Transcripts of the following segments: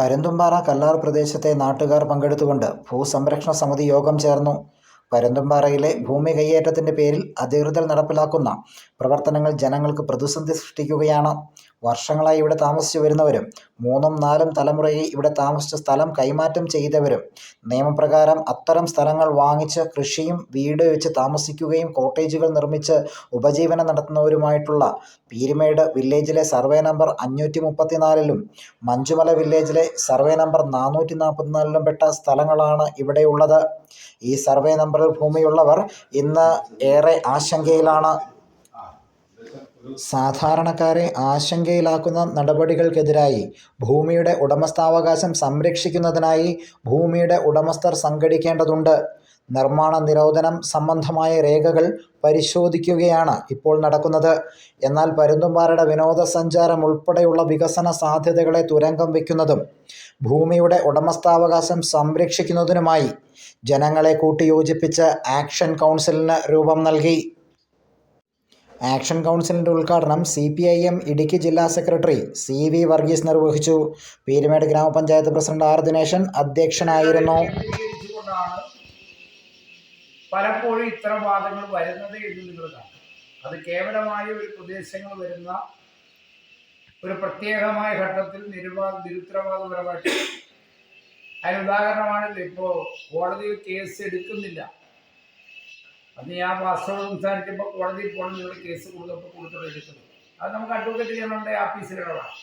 പരുന്തുംപാറ കല്ലാർ പ്രദേശത്തെ നാട്ടുകാർ പങ്കെടുത്തുകൊണ്ട് ഭൂസംരക്ഷണ സമിതി യോഗം ചേർന്നു. പരുന്തുംപാറയിലെ ഭൂമി കയ്യേറ്റത്തിന്റെ പേരിൽ അധികൃതർ നടപ്പിലാക്കുന്ന പ്രവർത്തനങ്ങൾ ജനങ്ങൾക്ക് പ്രതിസന്ധി സൃഷ്ടിക്കുകയാണ്. വർഷങ്ങളായി ഇവിടെ താമസിച്ചു വരുന്നവരും മൂന്നും നാലും തലമുറയായി ഇവിടെ താമസിച്ച സ്ഥലം കൈമാറ്റം ചെയ്തവരും നിയമപ്രകാരം അത്തരം സ്ഥലങ്ങൾ വാങ്ങിച്ച് കൃഷിയും വീട് വെച്ച് താമസിക്കുകയും കോട്ടേജുകൾ നിർമ്മിച്ച് ഉപജീവനം നടത്തുന്നവരുമായിട്ടുള്ള പീരുമേട് വില്ലേജിലെ സർവേ നമ്പർ അഞ്ഞൂറ്റി മുപ്പത്തിനാലിലും മഞ്ചുമല വില്ലേജിലെ സർവേ നമ്പർ നാനൂറ്റി നാൽപ്പത്തിനാലിലും പെട്ട സ്ഥലങ്ങളാണ് ഇവിടെയുള്ളത്. ഈ സർവേ നമ്പറിൽ ഭൂമിയുള്ളവർ ഇന്ന് ഏറെ ആശങ്കയിലാണ്. സാധാരണക്കാരെ ആശങ്കയിലാക്കുന്ന നടപടികൾക്കെതിരായി ഭൂമിയുടെ ഉടമസ്ഥാവകാശം സംരക്ഷിക്കുന്നതിനായി ഭൂമിയുടെ ഉടമസ്ഥർ സംഘടിക്കേണ്ടതുണ്ട്. നിർമ്മാണ നിരോധനം സംബന്ധമായ രേഖകൾ പരിശോധിക്കുകയാണ് ഇപ്പോൾ നടക്കുന്നത്. എന്നാൽ പരുന്തുംപാറയുടെ വിനോദസഞ്ചാരം ഉൾപ്പെടെയുള്ള വികസന സാധ്യതകളെ തുരങ്കം വയ്ക്കുന്നതും ഭൂമിയുടെ ഉടമസ്ഥാവകാശം സംരക്ഷിക്കുന്നതിനുമായി ജനങ്ങളെ കൂട്ടിയോജിപ്പിച്ച് ആക്ഷൻ കൗൺസിലിന് രൂപം നൽകി. ആക്ഷൻ കൗൺസിലിന്റെ ഉദ്ഘാടനം C P I M Idukki ജില്ലാ സെക്രട്ടറി സി വി വർഗീസ് നിർവഹിച്ചു. പീരുമേട് ഗ്രാമപഞ്ചായത്ത് പ്രസിഡന്റ് ആർ ദിനേശൻ അധ്യക്ഷനായിരുന്നു. പലപ്പോഴും ഇത്തരം വാദങ്ങൾ വരുന്നത് എന്ന് നിങ്ങൾ കാണാം. അത് കേവലമായ ഒരു പ്രദേശങ്ങൾ വരുന്ന ഒരു പ്രത്യേകമായ ഘട്ടത്തിൽ നിരുവാ നിരുത്തരവാദപരമായിട്ട് അതിന് ഉദാഹരണമാണല്ലോ ഇപ്പോൾ കോടതി കേസ് എടുക്കുന്നില്ല. അന്ന് ഞാൻ വാസ്തവം സംസാരിച്ചപ്പോൾ കോടതിയിൽ പോകണം നിങ്ങൾ കേസ് കൊടുത്തപ്പോൾ കൊടുത്തത് എടുക്കുന്നത് അത് നമുക്ക് അഡ്വക്കേറ്റ് ജനറലിന്റെ ആഫീസിൽ ഇടപെടാം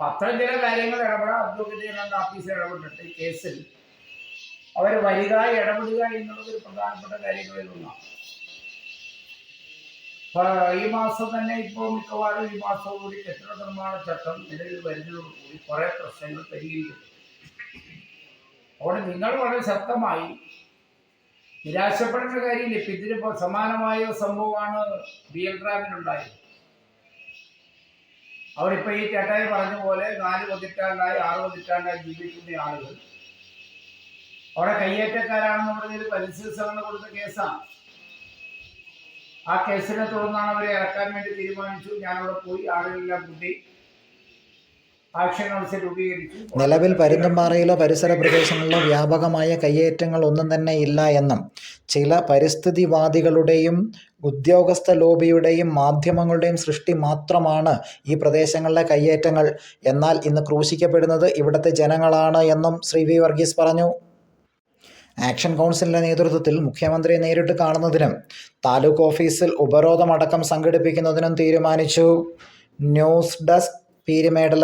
പത്രം ചില കാര്യങ്ങൾ ഇടപെടാം അഡ്വക്കേറ്റ് ജനറലിന്റെ ആഫീസിൽ ഇടപെട്ടിട്ട് കേസിൽ അവർ വരിക ഇടപെടുക എന്നുള്ളത് ഒരു പ്രധാനപ്പെട്ട കാര്യങ്ങളിൽ ഒന്നാണ്. ഈ മാസം തന്നെ ഇപ്പോൾ മിക്കവാറും ഈ മാസം കൂടി കെട്ടിട നിർമ്മാണ ചട്ടം നിലവിൽ വരുന്നതോടുകൂടി കുറെ പ്രശ്നങ്ങൾ പരിഹരിക്കുന്നു അവിടെ നിങ്ങൾ വളരെ ശക്തമായി നിരാശപ്പെടേണ്ട കാര്യമില്ല. ഇപ്പം ഇതിനിപ്പോൾ സമാനമായ സംഭവമാണ് ബി എൽ ഡ്രാമിനുണ്ടായത് അവരിപ്പോൾ ഈ ചേട്ടായി പറഞ്ഞ പോലെ നാല് പതിറ്റാണ്ടായി ആറ് പതിറ്റാണ്ടായി ജീവിക്കുന്ന ആളുകൾ അവിടെ കയ്യേറ്റക്കാരാണെന്ന് പറഞ്ഞൊരു പരിസ്ഥിതി സംഘടന കൊടുത്ത കേസാണ്. ആ കേസിനെ തുടർന്നാണ് അവരെ ഇറക്കാൻ വേണ്ടി തീരുമാനിച്ചു. ഞാൻ അവിടെ പോയി ആളുകളെല്ലാം കൂട്ടി നിലവിൽ പരുന്തുംപാറയിലോ പരിസര പ്രദേശങ്ങളിലോ വ്യാപകമായ കയ്യേറ്റങ്ങൾ ഒന്നും തന്നെ ഇല്ല എന്നും ചില പരിസ്ഥിതിവാദികളുടെയും ഉദ്യോഗസ്ഥ ലോബിയുടെയും മാധ്യമങ്ങളുടെയും സൃഷ്ടി മാത്രമാണ് ഈ പ്രദേശങ്ങളിലെ കയ്യേറ്റങ്ങൾ. എന്നാൽ ഇന്ന് ക്രൂശിക്കപ്പെടുന്നത് ഇവിടുത്തെ ജനങ്ങളാണ് എന്നും ശ്രീ വി വർഗീസ് പറഞ്ഞു. ആക്ഷൻ കൗൺസിലിന്റെ നേതൃത്വത്തിൽ മുഖ്യമന്ത്രിയെ നേരിട്ട് കാണുന്നതിനും താലൂക്ക് ഓഫീസിൽ ഉപരോധമടക്കം സംഘടിപ്പിക്കുന്നതിനും തീരുമാനിച്ചു. News desk Peermade